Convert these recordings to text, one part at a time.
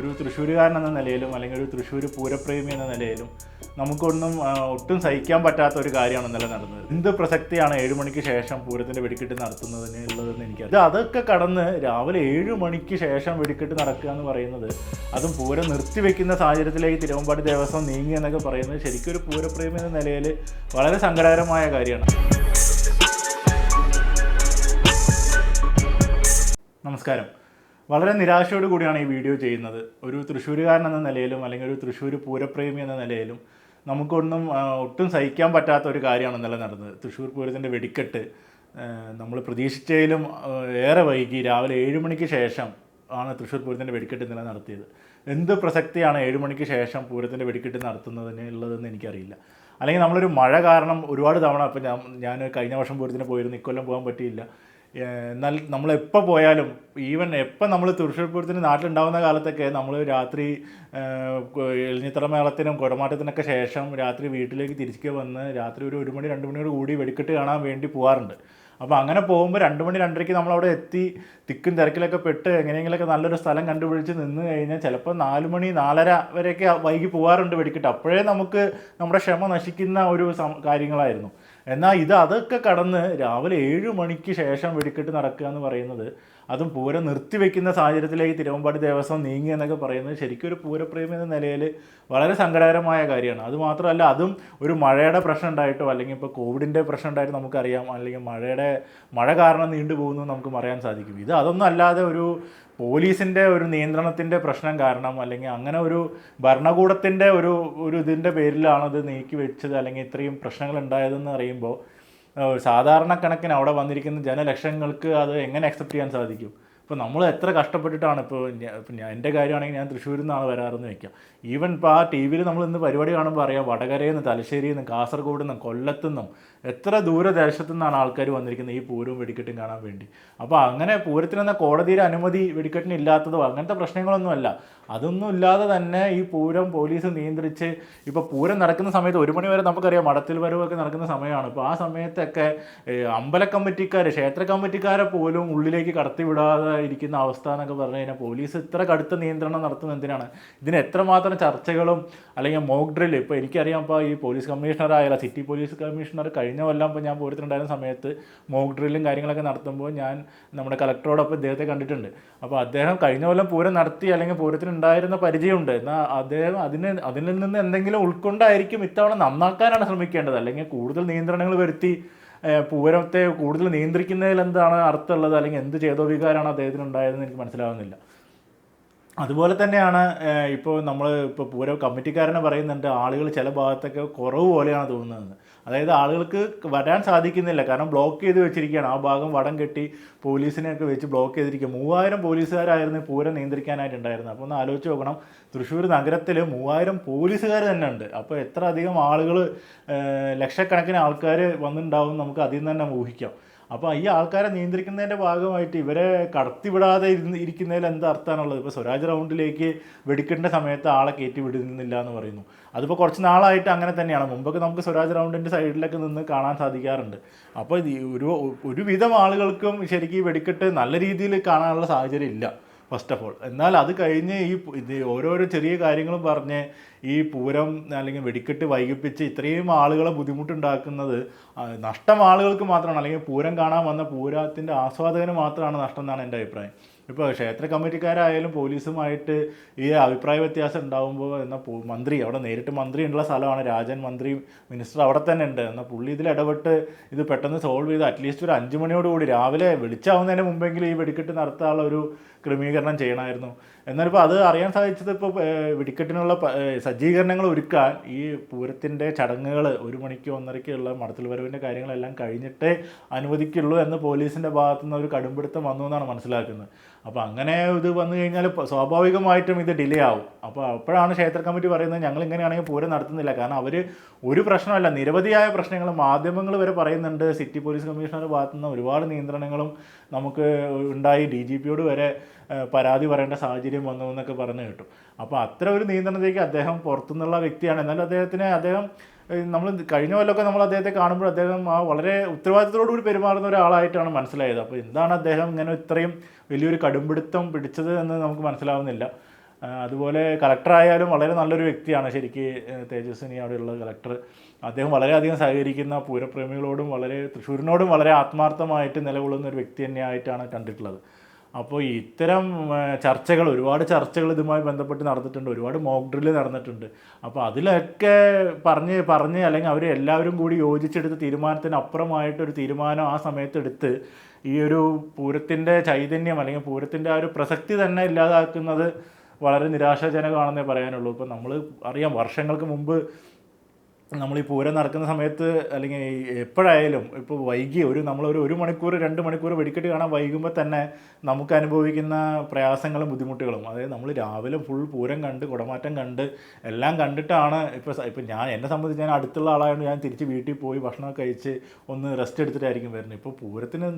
ഒരു തൃശ്ശൂരുകാരൻ എന്ന നിലയിലും അല്ലെങ്കിൽ ഒരു തൃശ്ശൂർ പൂരപ്രേമി എന്ന നിലയിലും നമുക്കൊന്നും ഒട്ടും സഹിക്കാൻ പറ്റാത്ത ഒരു കാര്യമാണ് ഇന്നലെ നടന്നത്. എന്ത് പ്രസക്തിയാണ് ഏഴ് മണിക്ക് ശേഷം പൂരത്തിന്റെ വെടിക്കെട്ട് നടത്തുന്നതിന് ഉള്ളതെന്ന് എനിക്കറിയാം. ഇത് അതൊക്കെ കടന്ന് രാവിലെ ഏഴ് മണിക്ക് ശേഷം വെടിക്കെട്ട് നടക്കുക എന്ന് പറയുന്നത് അതും പൂരം നിർത്തിവെക്കുന്ന സാഹചര്യത്തിലേക്ക് തിരുവമ്പാടി ദേവസ്വം നീങ്ങി എന്നൊക്കെ പറയുന്നത് ശരിക്കും ഒരു പൂരപ്രേമി എന്ന നിലയിൽ വളരെ സങ്കടകരമായ കാര്യമാണ്. നമസ്കാരം. വളരെ നിരാശയോട് കൂടിയാണ് ഈ വീഡിയോ ചെയ്യുന്നത്. ഒരു തൃശ്ശൂരുകാരൻ എന്ന നിലയിലും അല്ലെങ്കിൽ ഒരു തൃശ്ശൂർ പൂരപ്രേമി എന്ന നിലയിലും നമുക്കൊന്നും ഒട്ടും സഹിക്കാൻ പറ്റാത്ത ഒരു കാര്യമാണ് ഇന്നലെ നടന്നത്. തൃശ്ശൂർ പൂരത്തിന്റെ വെടിക്കെട്ട് നമ്മൾ പ്രതീക്ഷിച്ചതിലും ഏറെ വൈകി രാവിലെ ഏഴ് മണിക്ക് ശേഷം ആണ് തൃശ്ശൂർ പൂരത്തിന്റെ വെടിക്കെട്ട് ഇന്നലെ നടത്തിയത്. എന്ത് പ്രസക്തിയാണ് ഏഴ് മണിക്ക് ശേഷം പൂരത്തിന്റെ വെടിക്കെട്ട് നടത്തുന്നതിന് ഉള്ളതെന്ന് എനിക്കറിയില്ല. അല്ലെങ്കിൽ നമ്മളൊരു മഴ കാരണം ഒരുപാട് തവണ ഇപ്പം ഞാൻ ഞാൻ കഴിഞ്ഞ വർഷം പൂരത്തിന് പോയിരുന്നു ഇക്കൊല്ലം പോകാൻ പറ്റിയില്ല. എന്നാൽ നമ്മൾ എപ്പോൾ പോയാലും ഈവൻ എപ്പോൾ നമ്മൾ തൃശ്ശൂർപ്പൂരത്തിന് നാട്ടിലുണ്ടാവുന്ന കാലത്തൊക്കെ നമ്മൾ രാത്രി എളിഞ്ഞിത്തറ മേളത്തിനും കുടമാറ്റത്തിനൊക്കെ ശേഷം രാത്രി വീട്ടിലേക്ക് തിരിച്ചു വന്ന് രാത്രി ഒരു ഒരു മണി രണ്ട് മണിയോട് കൂടി വെടിക്കെട്ട് കാണാൻ വേണ്ടി പോകാറുണ്ട് അപ്പോൾ അങ്ങനെ പോകുമ്പോൾ രണ്ട് മണി രണ്ടരയ്ക്ക് നമ്മളവിടെ എത്തി തിക്കും തിരക്കിലൊക്കെ പെട്ട് എങ്ങനെയെങ്കിലുമൊക്കെ നല്ലൊരു സ്ഥലം കണ്ടുപിടിച്ച് നിന്ന് കഴിഞ്ഞാൽ ചിലപ്പോൾ നാല് മണി നാലര വരെയൊക്കെ വൈകി പോകാറുണ്ട് വെടിക്കിട്ട്. അപ്പോഴേ നമുക്ക് നമ്മുടെ ക്ഷമ നശിക്കുന്ന ഒരു കാര്യങ്ങളായിരുന്നു. എന്നാൽ ഇത് അതൊക്കെ കടന്ന് രാവിലെ ഏഴ് മണിക്ക് ശേഷം വെടിക്കെട്ട് നടക്കുക എന്ന് പറയുന്നത് അതും പൂരം നിർത്തിവെക്കുന്ന സാഹചര്യത്തിലേക്ക് തിരുവമ്പാടി ദേവസ്വം നീങ്ങി എന്നൊക്കെ പറയുന്നത് ശരിക്കും ഒരു പൂരപ്രേമി എന്ന നിലയിൽ വളരെ സങ്കടകരമായ കാര്യമാണ്. അതുമാത്രമല്ല അതും ഒരു മഴയുടെ പ്രശ്നം ഉണ്ടായിട്ടോ അല്ലെങ്കിൽ ഇപ്പോൾ കോവിഡിന്റെ പ്രശ്നം ഉണ്ടായിട്ട് നമുക്കറിയാം അല്ലെങ്കിൽ മഴയുടെ മഴ കാരണം നീണ്ടുപോകുന്നു നമുക്ക് പറയാൻ സാധിക്കും. ഇത് അതൊന്നും അല്ലാതെ ഒരു പോലീസിന്റെ ഒരു നിയന്ത്രണത്തിന്റെ പ്രശ്നം കാരണം അല്ലെങ്കിൽ അങ്ങനെ ഒരു ഭരണകൂടത്തിന്റെ ഒരു ഒരു ഇതിന്റെ പേരിലാണത് നീക്കി വെച്ചത് അല്ലെങ്കിൽ ഇത്രയും പ്രശ്നങ്ങൾ ഉണ്ടായതെന്ന് അറിയുമ്പോൾ സാധാരണ കണക്കിന് അവിടെ വന്നിരിക്കുന്ന ജനലക്ഷങ്ങൾക്ക് അത് എങ്ങനെ അക്സെപ്റ്റ് ചെയ്യാൻ സാധിക്കും? ഇപ്പോൾ നമ്മൾ എത്ര കഷ്ടപ്പെട്ടിട്ടാണ് ഇപ്പോൾ ഇപ്പം ഞാൻ എന്റെ കാര്യമാണെങ്കിൽ ഞാൻ തൃശ്ശൂരിൽ നിന്നാണ് വരാറെന്ന് വെക്കാം. ഈവൻ ഇപ്പോൾ ആ ടി വിയിൽ നമ്മൾ ഇന്ന് പരിപാടി കാണുമ്പോൾ അറിയാം വടകരയിൽ നിന്ന് തലശ്ശേരിയിൽ നിന്ന് കാസർഗോഡ് നിന്നും കൊല്ലത്തു നിന്നും എത്ര ദൂരദേശത്തു നിന്നാണ് ആൾക്കാർ വന്നിരിക്കുന്നത് ഈ പൂരവും വെടിക്കെട്ടും കാണാൻ വേണ്ടി? അപ്പോൾ അങ്ങനെ പൂരത്തിനെന്ന കോടതിയുടെ അനുമതി വെടിക്കെട്ടിന് ഇല്ലാത്തതോ അങ്ങനത്തെ പ്രശ്നങ്ങളൊന്നുമല്ല. അതൊന്നും ഇല്ലാതെ തന്നെ ഈ പൂരം പോലീസ് നിയന്ത്രിച്ച് ഇപ്പോൾ പൂരം നടക്കുന്ന സമയത്ത് ഒരു മണി വരെ നമുക്കറിയാം മടത്തിൽ വരവൊക്കെ നടക്കുന്ന സമയമാണ്. ഇപ്പോൾ ആ സമയത്തൊക്കെ അമ്പല കമ്മിറ്റിക്കാർ ക്ഷേത്ര കമ്മിറ്റിക്കാരെ പോലും ഉള്ളിലേക്ക് കടത്തിവിടാതെ ഇരിക്കുന്ന അവസ്ഥ എന്നൊക്കെ പറഞ്ഞു കഴിഞ്ഞാൽ പോലീസ് ഇത്ര കടുത്ത നിയന്ത്രണം നടത്തുന്ന എന്തിനാണ്? ഇതിന് എത്രമാത്രം ചർച്ചകളും അല്ലെങ്കിൽ മോക്ക് ഡ്രിൽ ഇപ്പോൾ എനിക്കറിയാം ഇപ്പോൾ ഈ പോലീസ് കമ്മീഷണർ ആയാലും സിറ്റി പോലീസ് കമ്മീഷണർ കൊല്ലം ഇപ്പോൾ ഞാൻ പോയിട്ടുണ്ടായിരുന്ന സമയത്ത് മോക്ക് ഡ്രില്ലും കാര്യങ്ങളൊക്കെ നടത്തുമ്പോൾ ഞാൻ നമ്മുടെ കളക്ടറോടൊപ്പം ഇദ്ദേഹത്തെ കണ്ടിട്ടുണ്ട്. അപ്പോൾ അദ്ദേഹം കഴിഞ്ഞ കൊല്ലം പൂരം നടത്തി അല്ലെങ്കിൽ പൂരത്തിനുണ്ടായിരുന്ന പരിചയമുണ്ട്. എന്നാൽ അദ്ദേഹം അതിന് അതിൽ നിന്ന് എന്തെങ്കിലും ഉൾക്കൊണ്ടായിരിക്കും ഇത്തവണ നന്നാക്കാനാണ് ശ്രമിക്കേണ്ടത്. അല്ലെങ്കിൽ കൂടുതൽ നിയന്ത്രണങ്ങൾ വരുത്തി പൂരത്തെ കൂടുതൽ നിയന്ത്രിക്കുന്നതിൽ എന്താണ് അർത്ഥമുള്ളത്? അല്ലെങ്കിൽ എന്ത് ചേതോവികാരമാണ് അദ്ദേഹത്തിന് ഉണ്ടായതെന്ന് എനിക്ക് മനസ്സിലാവുന്നില്ല. അതുപോലെ തന്നെയാണ് ഇപ്പോൾ നമ്മൾ ഇപ്പോൾ പൂരം കമ്മിറ്റിക്കാരനെ പറയുന്നുണ്ട് ആളുകൾ ചില ഭാഗത്തൊക്കെ കുറവ് പോലെയാണ് തോന്നുന്നത്. അതായത് ആളുകൾക്ക് വരാൻ സാധിക്കുന്നില്ല. കാരണം ബ്ലോക്ക് ചെയ്ത് വെച്ചിരിക്കുകയാണ്. ആ ഭാഗം വടം കെട്ടി പോലീസിനെയൊക്കെ വെച്ച് ബ്ലോക്ക് ചെയ്തിരിക്കുക. മൂവായിരം പോലീസുകാരായിരുന്നു പൂരം നിയന്ത്രിക്കാനായിട്ടുണ്ടായിരുന്നത്. അപ്പോൾ ഒന്ന് ആലോചിച്ച് നോക്കണം. തൃശ്ശൂർ നഗരത്തിൽ മൂവായിരം പോലീസുകാർ തന്നെ ഉണ്ട്. അപ്പോൾ എത്ര അധികം ആളുകൾ ലക്ഷക്കണക്കിന് ആൾക്കാർ വന്നിട്ടുണ്ടാവും നമുക്ക് അതിൽ നിന്ന് തന്നെ ഊഹിക്കാം. അപ്പോൾ ഈ ആൾക്കാരെ നിയന്ത്രിക്കുന്നതിന്റെ ഭാഗമായിട്ട് ഇവരെ കടത്തിവിടാതെ ഇരുന്ന് ഇരിക്കുന്നതിൽ എന്താ അർത്ഥമാണുള്ളത്? ഇപ്പോൾ സ്വരാജ് റൗണ്ടിലേക്ക് വെടിക്കേണ്ട സമയത്ത് ആളെ കയറ്റി വിടുന്നില്ല എന്ന് പറയുന്നു. അതിപ്പോൾ കുറച്ച് നാളായിട്ട് അങ്ങനെ തന്നെയാണ്. മുമ്പൊക്കെ നമുക്ക് സ്വരാജ് റൗണ്ടിന്റെ സൈഡിലൊക്കെ നിന്ന് കാണാൻ സാധിക്കാറുണ്ട്. അപ്പോൾ ഒരു ഒരുവിധം ആളുകൾക്കും ശരിക്കും വെടിക്കെട്ട് നല്ല രീതിയിൽ കാണാനുള്ള സാഹചര്യം ഇല്ല ഫസ്റ്റ് ഓഫ് ഓൾ എന്നാൽ അത് കഴിഞ്ഞ് ഈ ഇത് ഓരോരോ ചെറിയ കാര്യങ്ങളും പറഞ്ഞ് ഈ പൂരം അല്ലെങ്കിൽ വെടിക്കെട്ട് വൈകിപ്പിച്ച് ഇത്രയും ആളുകളെ ബുദ്ധിമുട്ടുണ്ടാക്കുന്നത് നഷ്ടം ആളുകൾക്ക് മാത്രമാണ്. അല്ലെങ്കിൽ പൂരം കാണാൻ വന്ന പൂരത്തിന്റെ ആസ്വാദകന് മാത്രമാണ് നഷ്ടം എന്നാണ് എന്റെ അഭിപ്രായം. ഇപ്പോൾ ക്ഷേത്ര കമ്മിറ്റിക്കാരായാലും പോലീസുമായിട്ട് ഈ അഭിപ്രായ വ്യത്യാസം ഉണ്ടാകുമ്പോൾ എന്നാൽ മന്ത്രി അവിടെ നേരിട്ട് മന്ത്രി ഉള്ള സ്ഥലമാണ്. രാജൻ മന്ത്രി മിനിസ്റ്റർ അവിടെ തന്നെ ഉണ്ട്. എന്നാൽ പുള്ളി ഇതിൽ ഇടപെട്ട് ഇത് പെട്ടെന്ന് സോൾവ് ചെയ്ത് അറ്റ്ലീസ്റ്റ് ഒരു അഞ്ച് മണിയോടുകൂടി രാവിലെ വെളിച്ചാവുന്നതിന് മുമ്പെങ്കിലും ഈ വെടിക്കെട്ട് നടത്താനുള്ള ഒരു ക്രമീകരണം ചെയ്യണമായിരുന്നു. എന്നാലിപ്പോൾ അത് അറിയാൻ സാധിച്ചത് ഇപ്പോൾ വെടിക്കെട്ടിനുള്ള സജ്ജീകരണങ്ങൾ ഒരുക്കാൻ ഈ പൂരത്തിന്റെ ചടങ്ങുകൾ ഒരു മണിക്ക് ഒന്നരയ്ക്കുള്ള മടത്തിൽ വരവിന്റെ കാര്യങ്ങളെല്ലാം കഴിഞ്ഞിട്ടേ അനുവദിക്കുള്ളൂ എന്ന് പോലീസിന്റെ ഭാഗത്തു നിന്ന് ഒരു കടുംപിടുത്തം വന്നു എന്നാണ് മനസ്സിലാക്കുന്നത്. അപ്പോൾ അങ്ങനെ ഇത് വന്നു കഴിഞ്ഞാൽ സ്വാഭാവികമായിട്ടും ഇത് ഡിലേ ആവും. അപ്പോൾ അപ്പോഴാണ് ക്ഷേത്ര കമ്മിറ്റി പറയുന്നത് ഞങ്ങൾ ഇങ്ങനെയാണെങ്കിൽ പൂരം നടത്തുന്നില്ല. കാരണം അവർ ഒരു പ്രശ്നമല്ല നിരവധിയായ പ്രശ്നങ്ങൾ മാധ്യമങ്ങൾ വരെ പറയുന്നുണ്ട്. സിറ്റി പോലീസ് കമ്മീഷണറുടെ ഭാഗത്തു നിന്ന് ഒരുപാട് നിയന്ത്രണങ്ങളും നമുക്ക് ഉണ്ടായി ഡി ജി പിയോട് വരെ പരാതി പറയേണ്ട സാഹചര്യം വന്നു എന്നൊക്കെ പറഞ്ഞു കേട്ടു. അപ്പോൾ അത്ര ഒരു നിയന്ത്രണത്തിലേക്ക് അദ്ദേഹം പുറത്തുനിന്നുള്ള വ്യക്തിയാണ്. എന്നാലും അദ്ദേഹത്തിന് അദ്ദേഹം നമ്മൾ കഴിഞ്ഞ കൊല്ലമൊക്കെ നമ്മൾ അദ്ദേഹത്തെ കാണുമ്പോൾ അദ്ദേഹം ആ വളരെ ഉത്തരവാദിത്തത്തോടുകൂടി പെരുമാറുന്ന ഒരാളായിട്ടാണ് മനസ്സിലായത്. അപ്പോൾ എന്താണ് അദ്ദേഹം ഇങ്ങനെ ഇത്രയും വലിയൊരു കടുംപിടുത്തം പിടിച്ചത് എന്ന് നമുക്ക് മനസ്സിലാവുന്നില്ല. അതുപോലെ കളക്ടറായാലും വളരെ നല്ലൊരു വ്യക്തിയാണ്. ശരിക്ക് തേജസ്വിനി അവിടെയുള്ള കളക്ടർ അദ്ദേഹം വളരെയധികം സഹകരിക്കുന്ന പൂരപ്രേമികളോടും വളരെ തൃശ്ശൂരിനോടും വളരെ ആത്മാർത്ഥമായിട്ട് നിലകൊള്ളുന്ന ഒരു വ്യക്തി തന്നെയായിട്ടാണ് കണ്ടിട്ടുള്ളത്. അപ്പോൾ ഇത്തരം ചർച്ചകൾ ഒരുപാട് ചർച്ചകൾ ഇതുമായി ബന്ധപ്പെട്ട് നടന്നിട്ടുണ്ട് ഒരുപാട് മോക്ക് ഡ്രില്ല് നടന്നിട്ടുണ്ട്. അപ്പോൾ അതിലൊക്കെ പറഞ്ഞ് പറഞ്ഞ് അല്ലെങ്കിൽ അവർ എല്ലാവരും കൂടി യോജിച്ചെടുത്ത തീരുമാനത്തിന് അപ്പുറമായിട്ടൊരു തീരുമാനം ആ സമയത്തെടുത്ത് ഈ ഒരു പൂരത്തിന്റെ ചൈതന്യം അല്ലെങ്കിൽ പൂരത്തിന്റെ ആ ഒരു പ്രസക്തി തന്നെ ഇല്ലാതാക്കുന്നത് വളരെ നിരാശാജനകമാണെന്നേ പറയാനുള്ളൂ. ഇപ്പോൾ നമ്മൾ അറിയാം വർഷങ്ങൾക്ക് മുമ്പ് നമ്മൾ ഈ പൂരം നടക്കുന്ന സമയത്ത് അല്ലെങ്കിൽ എപ്പോഴായാലും ഇപ്പോൾ വൈകി ഒരു നമ്മളൊരു ഒരു മണിക്കൂർ രണ്ട് മണിക്കൂർ വെടിക്കെട്ട് കാണാൻ വൈകുമ്പോൾ തന്നെ നമുക്ക് അനുഭവിക്കുന്ന പ്രയാസങ്ങളും ബുദ്ധിമുട്ടുകളും. അതായത് നമ്മൾ രാവിലെ ഫുൾ പൂരം കണ്ട് കുടമാറ്റം കണ്ട് എല്ലാം കണ്ടിട്ടാണ് ഇപ്പോൾ ഇപ്പോൾ ഞാൻ എന്നെ സംബന്ധിച്ച് ഞാൻ അടുത്തുള്ള ആളായതുകൊണ്ട് ഞാൻ തിരിച്ച് വീട്ടിൽ പോയി ഭക്ഷണം കഴിച്ച് ഒന്ന് റെസ്റ്റ് എടുത്തിട്ടായിരിക്കും വരുന്നത്. ഇപ്പോൾ പൂരത്തിന്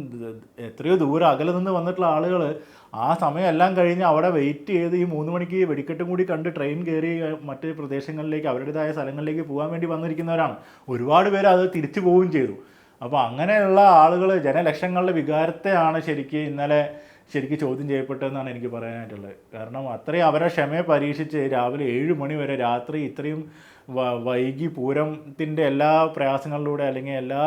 എത്രയോ ദൂരം അകലെ നിന്ന് വന്നിട്ടുള്ള ആളുകൾ ആ സമയം എല്ലാം കഴിഞ്ഞ് അവിടെ വെയിറ്റ് ചെയ്ത് ഈ മൂന്ന് മണിക്ക് വെടിക്കെട്ടും കൂടി കണ്ട് ട്രെയിൻ കയറി മറ്റ് പ്രദേശങ്ങളിലേക്ക് അവരുടേതായ സ്ഥലങ്ങളിലേക്ക് പോകാൻ വേണ്ടി വന്നിരിക്കുന്നവരാണ് ഒരുപാട് പേര് അത് തിരിച്ചു പോവുകയും ചെയ്തു. അപ്പോൾ അങ്ങനെയുള്ള ആളുകൾ ജനലക്ഷങ്ങളുടെ വികാരത്തെയാണ് ശരിക്ക് ഇന്നലെ ശരിക്ക് ചോദ്യം ചെയ്യപ്പെട്ടതെന്നാണ് എനിക്ക് പറയാനായിട്ടുള്ളത്. കാരണം അത്രയും അവരെ ക്ഷമയെ പരീക്ഷിച്ച് രാവിലെ ഏഴ് മണി വരെ രാത്രി ഇത്രയും വൈകി പൂരത്തിന്റെ എല്ലാ പ്രയാസങ്ങളിലൂടെ അല്ലെങ്കിൽ എല്ലാ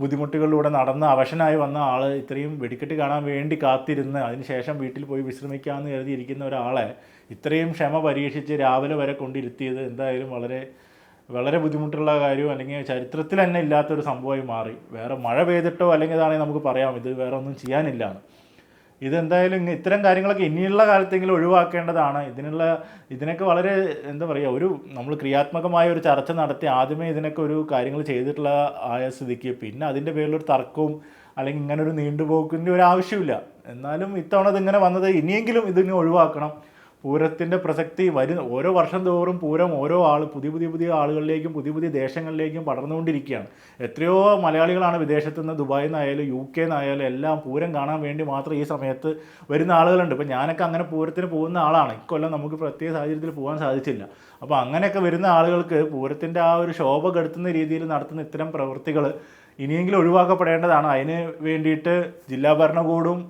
ബുദ്ധിമുട്ടുകളിലൂടെ നടന്ന് അവശനായി വന്ന ആൾ ഇത്രയും വെടിക്കെട്ട് കാണാൻ വേണ്ടി കാത്തിരുന്ന് അതിനുശേഷം വീട്ടിൽ പോയി വിശ്രമിക്കാമെന്ന് കരുതിയിരിക്കുന്ന ഒരാളെ ഇത്രയും ക്ഷമ പരീക്ഷിച്ച് രാവിലെ വരെ കൊണ്ടിരുത്തിയത് എന്തായാലും വളരെ വളരെ ബുദ്ധിമുട്ടുള്ള കാര്യവും അല്ലെങ്കിൽ ചരിത്രത്തിൽ തന്നെ ഇല്ലാത്തൊരു സംഭവമായി മാറി. വേറെ മഴ പെയ്തിട്ടോ അല്ലെങ്കിൽ ഇതാണെങ്കിൽ നമുക്ക് പറയാം ഇത് വേറെ ഒന്നും ചെയ്യാനില്ലാണ് ഇതെന്തായാലും ഇത്തരം കാര്യങ്ങളൊക്കെ ഇനിയുള്ള കാലത്തെങ്കിലും ഒഴിവാക്കേണ്ടതാണ്. ഇതിനുള്ള ഇതിനൊക്കെ വളരെ എന്താ പറയുക ഒരു നമ്മൾ ക്രിയാത്മകമായ ഒരു ചർച്ച നടത്തി ആദ്യമേ ഇതിനൊക്കെ ഒരു കാര്യങ്ങൾ ചെയ്തിട്ടുള്ള ആയ സ്ഥിതിക്ക് പിന്നെ അതിന്റെ പേരിലൊരു തർക്കവും അല്ലെങ്കിൽ ഇങ്ങനെ ഒരു നീണ്ടുപോക്കിന്റെ ഒരു ആവശ്യമില്ല എന്നാലും ഇത്തവണ ഇതിങ്ങനെ വന്നത് ഇനിയെങ്കിലും ഇതിനെ ഒഴിവാക്കണം. പൂരത്തിന്റെ പ്രസക്തി വരുന്ന ഓരോ വർഷം തോറും പൂരം ഓരോ ആൾ പുതിയ പുതിയ പുതിയ ആളുകളിലേക്കും പുതിയ പുതിയ ദേശങ്ങളിലേക്കും പടർന്നുകൊണ്ടിരിക്കുകയാണ്. എത്രയോ മലയാളികളാണ് വിദേശത്തു നിന്ന് ദുബായിൽ നിന്നായാലും യു കെ നിന്നായാലും എല്ലാം പൂരം കാണാൻ വേണ്ടി മാത്രം ഈ സമയത്ത് വരുന്ന ആളുകളുണ്ട്. ഇപ്പം ഞാനൊക്കെ അങ്ങനെ പൂരത്തിന് പോകുന്ന ആളാണ്. ഇക്കൊല്ലം നമുക്ക് പ്രത്യേക സാഹചര്യത്തിൽ പോകാൻ സാധിച്ചില്ല. അപ്പോൾ അങ്ങനെയൊക്കെ വരുന്ന ആളുകൾക്ക് പൂരത്തിന്റെ ആ ഒരു ശോഭ കെടുത്തുന്ന രീതിയിൽ നടത്തുന്ന ഇത്തരം പ്രവൃത്തികൾ ഇനിയെങ്കിലും ഒഴിവാക്കപ്പെടേണ്ടതാണ്. അതിന് വേണ്ടിയിട്ട് ജില്ലാ ഭരണകൂടവും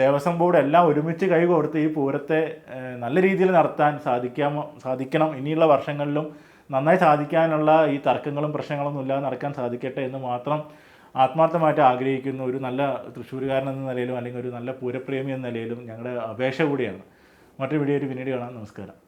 ദേവസ്വം ബോർഡ് എല്ലാം ഒരുമിച്ച് കൈകോർത്ത് ഈ പൂരത്തെ നല്ല രീതിയിൽ നടത്താൻ സാധിക്കാമോ സാധിക്കണം. ഇനിയുള്ള വർഷങ്ങളിലും നന്നായി സാധിക്കാനുള്ള ഈ തർക്കങ്ങളും പ്രശ്നങ്ങളൊന്നും ഇല്ലാതെ നടക്കാൻ സാധിക്കട്ടെ എന്ന് മാത്രം ആത്മാർത്ഥമായിട്ട് ആഗ്രഹിക്കുന്ന ഒരു നല്ല തൃശ്ശൂരുകാരൻ എന്ന നിലയിലും അല്ലെങ്കിൽ ഒരു നല്ല പൂരപ്രേമി എന്ന നിലയിലും ഞങ്ങളുടെ അപേക്ഷ കൂടിയാണ്. മറ്റൊരു ഒരു പിന്നീട് കാണാം. നമസ്കാരം.